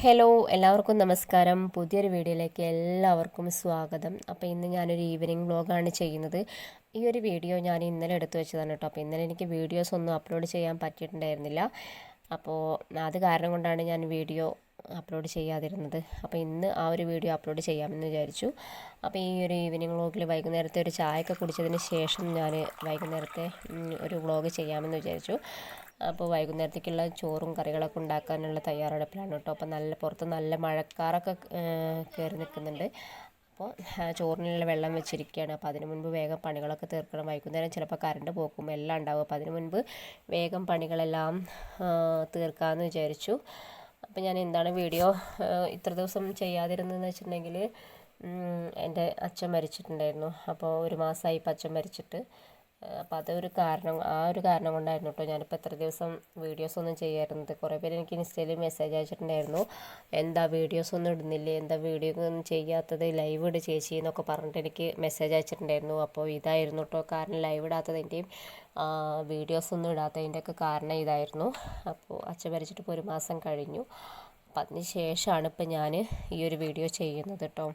Hello എല്ലാവർക്കും നമസ്കാരം. പുതിയൊരു വീഡിയോയിലേക്ക് എല്ലാവർക്കും സ്വാഗതം. അപ്പോൾ ഇന്ന് ഞാനൊരു ഈവനിങ് വ്ളോഗാണ് ചെയ്യുന്നത്. ഈ ഒരു വീഡിയോ ഞാൻ ഇന്നലെ എടുത്തു വെച്ചതാണ് കേട്ടോ. അപ്പോൾ ഇന്നലെ എനിക്ക് വീഡിയോസ് ഒന്നും അപ്ലോഡ് ചെയ്യാൻ പറ്റിയിട്ടുണ്ടായിരുന്നില്ല. അപ്പോൾ അത് കാരണം കൊണ്ടാണ് ഞാൻ വീഡിയോ അപ്ലോഡ് ചെയ്യാതിരുന്നത്. അപ്പോൾ ഇന്ന് ആ ഒരു വീഡിയോ അപ്ലോഡ് ചെയ്യാമെന്ന് വിചാരിച്ചു. അപ്പോൾ ഈ ഒരു ഈവനിങ് വ്ളോഗിൽ വൈകുന്നേരത്തെ ഒരു ചായയൊക്കെ കുടിച്ചതിന് ശേഷം ഞാൻ വൈകുന്നേരത്തെ ഒരു വ്ളോഗ് ചെയ്യാമെന്ന് വിചാരിച്ചു. അപ്പോൾ വൈകുന്നേരത്തേക്കുള്ള ചോറും കറികളൊക്കെ ഉണ്ടാക്കാനുള്ള തയ്യാറെടുപ്പിലാണ് കേട്ടോ. അപ്പോൾ നല്ല പുറത്ത് നല്ല മഴക്കാറൊക്കെ കയറി നിൽക്കുന്നുണ്ട്. അപ്പോൾ ചോറിനുള്ള വെള്ളം വെച്ചിരിക്കുകയാണ്. അപ്പോൾ അതിന് മുൻപ് വേഗം പണികളൊക്കെ തീർക്കണം. വൈകുന്നേരം ചിലപ്പോൾ കറണ്ട് പോക്കും. എല്ലാം ഉണ്ടാവും. അപ്പോൾ അതിന് മുൻപ് വേഗം പണികളെല്ലാം തീർക്കാമെന്ന് വിചാരിച്ചു. അപ്പോൾ ഞാൻ എന്താണ് വീഡിയോ ഇത്ര ദിവസം ചെയ്യാതിരുന്നതെന്ന് വെച്ചിട്ടുണ്ടെങ്കിൽ എന്റെ അച്ഛൻ മരിച്ചിട്ടുണ്ടായിരുന്നു. അപ്പോൾ ഒരു മാസമായി ഇപ്പം അച്ഛൻ മരിച്ചിട്ട്. അപ്പോൾ അതൊരു കാരണം ആ ഒരു കാരണം കൊണ്ടായിരുന്നു കേട്ടോ ഞാനിപ്പോൾ എത്ര ദിവസം വീഡിയോസ് ഒന്നും ചെയ്യാറുന്നത്. കുറേ പേര് എനിക്ക് ഇൻസ്റ്റയിൽ മെസ്സേജ് അയച്ചിട്ടുണ്ടായിരുന്നു. എന്താ വീഡിയോസ് ഒന്നും ഇടുന്നില്ലേ? എന്താ വീഡിയോ ഒന്നും ചെയ്യാത്തത്? ലൈവ് ഇട് ചേച്ചി എന്നൊക്കെ പറഞ്ഞിട്ട് എനിക്ക് മെസ്സേജ് അയച്ചിട്ടുണ്ടായിരുന്നു. അപ്പോൾ ഇതായിരുന്നു കേട്ടോ കാരണം ലൈവ് ഇടാത്തതിന്റെയും വീഡിയോസ് ഒന്നും ഇടാത്തതിന്റെയൊക്കെ കാരണം ഇതായിരുന്നു. അപ്പോൾ അച്ഛൻ വരച്ചിട്ട് ഇപ്പോൾ ഒരു മാസം കഴിഞ്ഞു. അപ്പം അതിന് ശേഷമാണ് ഇപ്പോൾ ഞാൻ ഈ ഒരു വീഡിയോ ചെയ്യുന്നത് കേട്ടോ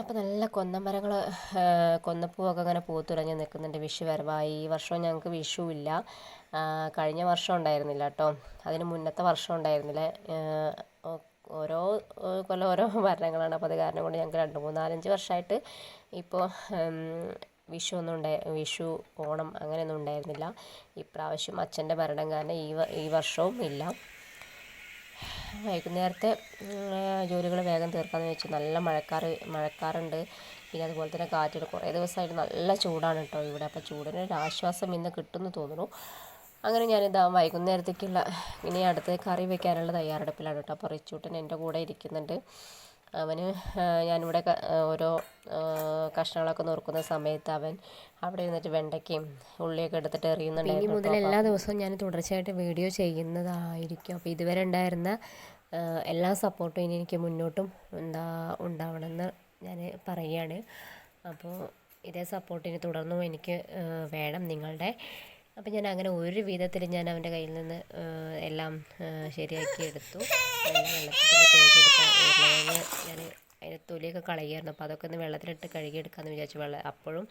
അപ്പോൾ നല്ല കൊന്നമരങ്ങൾ കൊന്നപ്പൂവൊക്കെ അങ്ങനെ പൂത്തുലഞ്ഞ് നിൽക്കുന്നുണ്ട്. വിഷു വരവായി ഈ വർഷം ഞങ്ങൾക്ക് വിഷു ഇല്ല കഴിഞ്ഞ വർഷം ഉണ്ടായിരുന്നില്ല കേട്ടോ. അതിന് മുന്നത്തെ വർഷം ഉണ്ടായിരുന്നില്ല. ഓരോ കൊല്ലം ഓരോ മരണങ്ങളാണ്. അപ്പോൾ അത് കാരണം കൊണ്ട് ഞങ്ങൾക്ക് രണ്ട് മൂന്നാലഞ്ച് വർഷമായിട്ട് ഇപ്പോൾ വിഷു ഒന്നും ഉണ്ടായി വിഷു ഓണം അങ്ങനെയൊന്നും ഉണ്ടായിരുന്നില്ല. ഇപ്രാവശ്യം അച്ഛന്റെ മരണം കാരണം ഈ ഈ വർഷവും ഇല്ല. വൈകുന്നേരത്തെ ജോലികൾ വേഗം തീർക്കാമെന്ന് വെച്ചു നല്ല മഴക്കാറ് മഴക്കാറുണ്ട്. പിന്നെ അതുപോലെ തന്നെ കാറ്റുണ്ട് കുറേ ദിവസമായിട്ട് നല്ല ചൂടാണ് കേട്ടോ ഇവിടെ. അപ്പോൾ ചൂടിന് ഒരു ആശ്വാസം ഇന്ന് കിട്ടുമെന്ന് തോന്നുന്നു. അങ്ങനെ ഞാനിതാ വൈകുന്നേരത്തേക്കുള്ള ഇനി അടുത്ത് കറി വെക്കാനുള്ള തയ്യാറെടുപ്പിലാണ് കേട്ടോ. അപ്പോൾ എന്റെ കൂടെ ഇരിക്കുന്നുണ്ട്. അവന് ഞാനിവിടെ ഓരോ കഷ്ണങ്ങളൊക്കെ നുറുക്കുന്ന സമയത്ത് അവൻ അവിടെ ഇരുന്നിട്ട് വെണ്ടയ്ക്കയും ഉള്ളിയൊക്കെ എടുത്തിട്ട് എറിയുന്നുണ്ടായിരുന്നു. ഇനി മുതൽ എല്ലാ ദിവസവും ഞാൻ തുടർച്ചയായിട്ട് വീഡിയോ ചെയ്യുന്നതായിരിക്കും. അപ്പോൾ ഇതുവരെ ഉണ്ടായിരുന്ന എല്ലാ സപ്പോർട്ടും ഇനി എനിക്ക് മുന്നോട്ടും എന്താ ഉണ്ടാവണമെന്ന് ഞാൻ പറയുകയാണ്. അപ്പോൾ ഇതേ സപ്പോർട്ടിന് തുടർന്നും എനിക്ക് വേണം നിങ്ങളുടെ അപ്പം ഞാൻ അങ്ങനെ ഒരു വിധത്തിൽ ഞാൻ അവന്റെ കയ്യിൽ നിന്ന് എല്ലാം ശരിയാക്കി എടുത്തു. ഉരുളകിഴങ്ങ് ഞാൻ അതിന്റെ തൊലിയൊക്കെ കളയുകയായിരുന്നു അപ്പോൾ അതൊക്കെ ഒന്ന് വെള്ളത്തിലിട്ട് കഴുകിയെടുക്കാമെന്ന് വിചാരിച്ചു. വെള്ളം അപ്പോഴും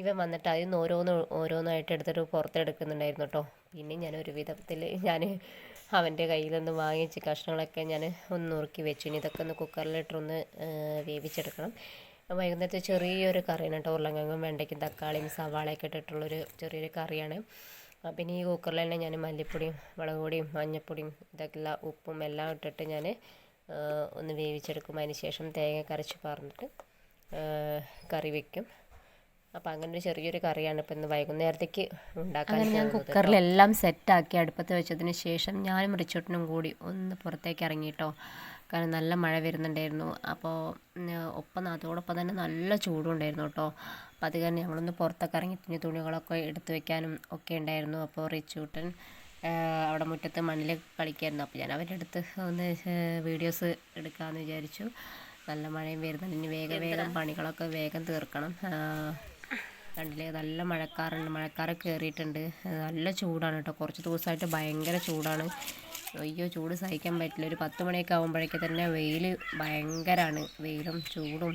ഇവൻ വന്നിട്ട് അതിൽ നിന്ന് ഓരോന്ന് ഓരോന്നായിട്ട് എടുത്തിട്ട് പുറത്തെടുക്കുന്നുണ്ടായിരുന്നു കേട്ടോ പിന്നെ ഞാൻ ഒരു വിധത്തിൽ ഞാൻ അവന്റെ കയ്യിൽ നിന്ന് വാങ്ങിച്ച് കഷ്ണങ്ങളൊക്കെ ഞാൻ ഒന്ന് നുറുക്കി വെച്ചു. ഇനി ഇതൊക്കെ ഒന്ന് കുക്കറിലിട്ടൊന്ന് വേവിച്ചെടുക്കണം. വൈകുന്നേരത്തെ ചെറിയൊരു കറിയാണ് കേട്ടോ. ഉരുളങ്കങ്ങും വെണ്ടയ്ക്കും തക്കാളിയും സവാളയൊക്കെ ഇട്ടിട്ടുള്ളൊരു ചെറിയൊരു കറിയാണ്. പിന്നെ ഈ കുക്കറിൽ തന്നെ ഞാൻ മല്ലിപ്പൊടിയും മുളക് പൊടിയും മഞ്ഞൾപ്പൊടിയും ഇതൊക്കെയുള്ള ഉപ്പും എല്ലാം ഇട്ടിട്ട് ഞാൻ ഒന്ന് വേവിച്ചെടുക്കും. അതിന് ശേഷം തേങ്ങ കരച്ച് പറഞ്ഞിട്ട് കറി വെക്കും. അപ്പം അങ്ങനെ ഒരു ചെറിയൊരു കറിയാണ് ഇപ്പം ഇന്ന് വൈകുന്നേരത്തേക്ക് ഉണ്ടാക്കാൻ ഞാൻ കുക്കറിലെല്ലാം സെറ്റാക്കി അടുപ്പത്ത് വെച്ചതിന് ശേഷം ഞാനും റിച്ചോട്ടിനും കൂടി ഒന്ന് പുറത്തേക്ക് ഇറങ്ങിയിട്ടോ കാരണം നല്ല മഴ വരുന്നുണ്ടായിരുന്നു. അപ്പോൾ ഒപ്പം അതോടൊപ്പം തന്നെ നല്ല ചൂടും ഉണ്ടായിരുന്നു കേട്ടോ. അപ്പോൾ അത് കാരണം ഞങ്ങളൊന്ന് പുറത്തൊക്കെ ഇറങ്ങി തുണി തുണികളൊക്കെ എടുത്തു വെക്കാനും ഒക്കെ ഉണ്ടായിരുന്നു. അപ്പോൾ റിച്ചൂട്ടൻ അവിടെ മുറ്റത്ത് മണ്ണിൽ കളിക്കായിരുന്നു. അപ്പോൾ ഞാൻ അവരുടെ അടുത്ത് ഒന്ന് വീഡിയോസ് എടുക്കാമെന്ന് വിചാരിച്ചു. നല്ല മഴയും വരുന്നുണ്ട്. ഇനി വേഗം വേഗം പണികളൊക്കെ വേഗം തീർക്കണം. കണ്ടില്ലേ? നല്ല മഴക്കാറുണ്ട്. മഴക്കാറ് കയറിയിട്ടുണ്ട് നല്ല ചൂടാണ് കേട്ടോ. കുറച്ച് ദിവസമായിട്ട് ഭയങ്കര ചൂടാണ്. അയ്യോ ചൂട് സഹിക്കാൻ പറ്റില്ല. ഒരു പത്ത് മണിയൊക്കെ ആകുമ്പോഴേക്ക് തന്നെ വെയിൽ ഭയങ്കരമാണ് വെയിലും ചൂടും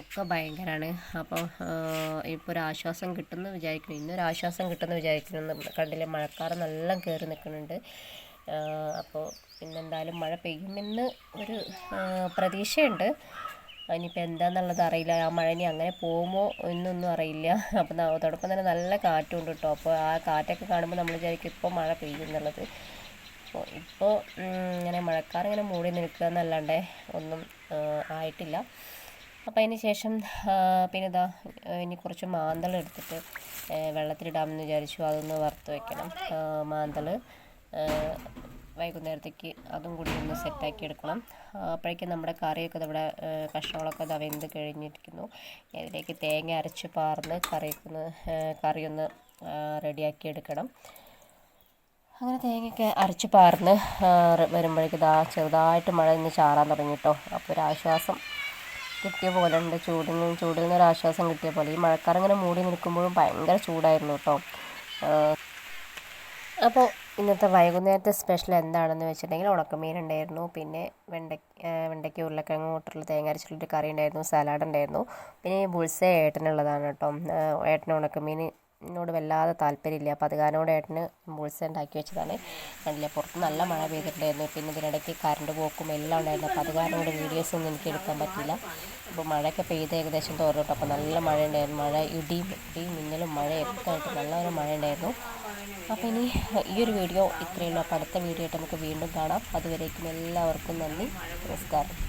ഒക്കെ ഭയങ്കരമാണ് അപ്പോൾ ഇപ്പോൾ ഒരു ആശ്വാസം കിട്ടുമെന്ന് വിചാരിക്കുന്നു. ഇന്നൊരു ആശ്വാസം കിട്ടുമെന്ന് വിചാരിക്കുന്നു. കണ്ടില്ലേ മഴക്കാറ് നല്ല കയറി നിൽക്കുന്നുണ്ട്. അപ്പോൾ ഇന്നെന്തായാലും മഴ പെയ്യുമെന്ന് ഒരു പ്രതീക്ഷയുണ്ട്. ഇനിയിപ്പോൾ എന്താണെന്നുള്ളത് അറിയില്ല. ആ മഴ ഇനി അങ്ങനെ പോകുമോ എന്നൊന്നും അറിയില്ല. അപ്പം അതോടൊപ്പം തന്നെ നല്ല കാറ്റുണ്ട് കേട്ടോ. അപ്പോൾ ആ കാറ്റൊക്കെ കാണുമ്പോൾ നമ്മൾ വിചാരിക്കും ഇപ്പോൾ മഴ പെയ്യും എന്നുള്ളത്. അപ്പോൾ ഇപ്പോൾ ഇങ്ങനെ മഴക്കാർ ഇങ്ങനെ മൂടി നിൽക്കുക എന്നല്ലാണ്ട് ഒന്നും ആയിട്ടില്ല. അപ്പോൾ അതിന് ശേഷം പിന്നെ ഇതാ ഇനി കുറച്ച് മാന്തൾ എടുത്തിട്ട് വെള്ളത്തിലിടാമെന്ന് വിചാരിച്ചു. അതൊന്ന് വറുത്ത് വെക്കണം. മാന്തൾ വൈകുന്നേരത്തേക്ക് അതും കൂടി ഒന്ന് സെറ്റാക്കി എടുക്കണം. അപ്പോഴേക്കും നമ്മുടെ കറിയൊക്കെ നമ്മുടെ കഷ്ണങ്ങളൊക്കെ അത് വെന്ത് കഴിഞ്ഞിരിക്കുന്നു. ഇതിലേക്ക് തേങ്ങ അരച്ച് പാർന്ന് കറിയൊക്കെ ഒന്ന് കറിയൊന്ന് റെഡിയാക്കി എടുക്കണം. അങ്ങനെ തേങ്ങയൊക്കെ അരച്ച് പാർന്ന് വരുമ്പോഴേക്കും ഇതാ ചെറുതായിട്ട് മഴ ഇന്ന് ചാറാൻ തുടങ്ങി കേട്ടോ അപ്പോൾ ഒരാശ്വാസം കിട്ടിയ പോലെ ഉണ്ട്. ചൂടിൽ നിന്ന് ചൂടിൽ നിന്ന് ഒരു ആശ്വാസം കിട്ടിയ പോലെ. ഈ മഴക്കാർ ഇങ്ങനെ മൂടി നിൽക്കുമ്പോഴും ഭയങ്കര ചൂടായിരുന്നു കേട്ടോ അപ്പോൾ ഇന്നത്തെ വൈകുന്നേരത്തെ സ്പെഷ്യൽ എന്താണെന്ന് വെച്ചിട്ടുണ്ടെങ്കിൽ ഉണക്കമീൻ ഉണ്ടായിരുന്നു. പിന്നെ വെണ്ട വെണ്ടയ്ക്ക ഉരുളക്കിഴങ്ങ് കൂട്ടുള്ള തേങ്ങ അരച്ചിട്ടൊരു കറി ഉണ്ടായിരുന്നു. സലാഡ് ഉണ്ടായിരുന്നു. പിന്നെ ബുൾസൈ ഏട്ടനുള്ളതാണ് കേട്ടോ ഏട്ടന് ഉണക്കമീൻ എന്നോട് വല്ലാതെ താല്പര്യമില്ല. അപ്പോൾ അത് കാരണം കൊണ്ട് ഏട്ടന് ഉണ്ടാക്കി വെച്ചതാണ്. കണ്ടില്ലേ പുറത്ത് നല്ല മഴ പെയ്തിട്ടുണ്ടായിരുന്നു. പിന്നെ ഇതിനിടയ്ക്ക് കറണ്ട് പോക്കും എല്ലാം ഉണ്ടായിരുന്നു. അപ്പോൾ അത് കാരണം വീഡിയോസ് ഒന്നും എനിക്ക് എടുക്കാൻ പറ്റില്ല അപ്പോൾ മഴയൊക്കെ പെയ്ത് ഏകദേശം തോർന്നു അപ്പോൾ നല്ല മഴ ഉണ്ടായിരുന്നു. മഴ ഇടിയും ഇടിയും മിന്നലും മഴയൊക്കെ ആയിട്ട് നല്ലൊരു മഴ ഉണ്ടായിരുന്നു. അപ്പോൾ ഇനി ഈ ഒരു വീഡിയോ ഇത്രയേ ഉള്ളൂ. അപ്പോൾ അടുത്ത വീഡിയോ ആയിട്ട് നമുക്ക് വീണ്ടും കാണാം. അതുവരേക്കും എല്ലാവർക്കും നന്ദി. നമസ്കാരം.